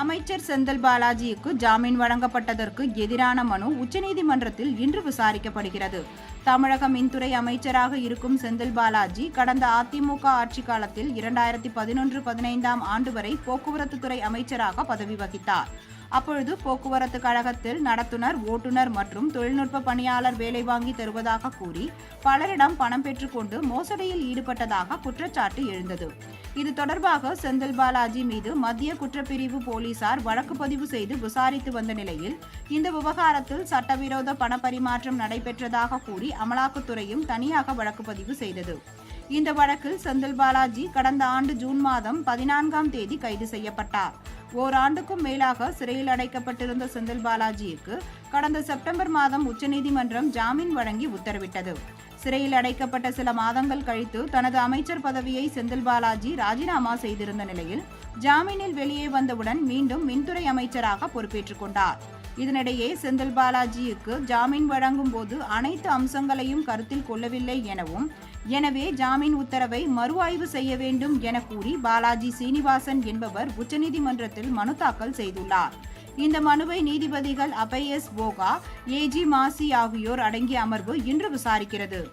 அமைச்சர் செந்தில் பாலாஜிக்கு ஜாமீன் வழங்கப்பட்டதற்கு எதிரான மனு உச்சநீதிமன்றத்தில் இன்று விசாரிக்கப்படுகிறது. தமிழக மின்துறை அமைச்சராக இருக்கும் செந்தில் பாலாஜி கடந்த அதிமுக ஆட்சி காலத்தில் இரண்டாயிரத்தி பதினொன்று பதினைந்தாம் ஆண்டு வரை போக்குவரத்து துறை அமைச்சராக பதவி வகித்தார். அப்பொழுது போக்குவரத்து கழகத்தில் நடத்துனர் ஓட்டுநர் மற்றும் தொழில்நுட்ப பணியாளர் வேலை வாங்கி தருவதாக கூறி பலரிடம் பணம் பெற்றுக்கொண்டு மோசடியில் ஈடுபட்டதாக குற்றச்சாட்டு எழுந்தது. இது தொடர்பாக செந்தில் பாலாஜி மீது மத்திய குற்றப்பிரிவு போலீசார் வழக்கு பதிவு செய்து விசாரித்து வந்த நிலையில் இந்த விவகாரத்தில் சட்டவிரோத பணப்பரிமாற்றம் நடைபெற்றதாக கூறி அமலாக்கத்துறையும் தனியாக வழக்கு பதிவு செய்தது. இந்த வழக்கில் செந்தில் பாலாஜி கடந்த ஆண்டு ஜூன் மாதம் பதினான்காம் தேதி கைது செய்யப்பட்டார். ஓராண்டுக்கும் மேலாக சிறையில் அடைக்கப்பட்டிருந்த செந்தில் பாலாஜிக்கு கடந்த செப்டம்பர் மாதம் உச்சநீதிமன்றம் ஜாமீன் வழங்கி உத்தரவிட்டது. சிறையில் அடைக்கப்பட்ட சில மாதங்கள் கழித்து தனது அமைச்சர் பதவியை செந்தில் பாலாஜி ராஜினாமா செய்திருந்த நிலையில் ஜாமீனில் வெளியே வந்தவுடன் மீண்டும் மின்துறை அமைச்சராக பொறுப்பேற்றுக் கொண்டார். இதனிடையே செந்தில் பாலாஜிக்கு ஜாமீன் வழங்கும் போது அனைத்து அம்சங்களையும் கருத்தில் கொள்ளவில்லை எனவும் எனவே ஜாமீன் உத்தரவை மறு ஆய்வு செய்ய வேண்டும் என கூறி பாலாஜி சீனிவாசன் என்பவர் உச்சநீதிமன்றத்தில் மனு தாக்கல் செய்துள்ளார். இந்த மனுவை நீதிபதிகள் அபய் எஸ் போகா ஏஜி மாசி ஆகியோர் அடங்கிய அமர்வு இன்று விசாரிக்கிறது.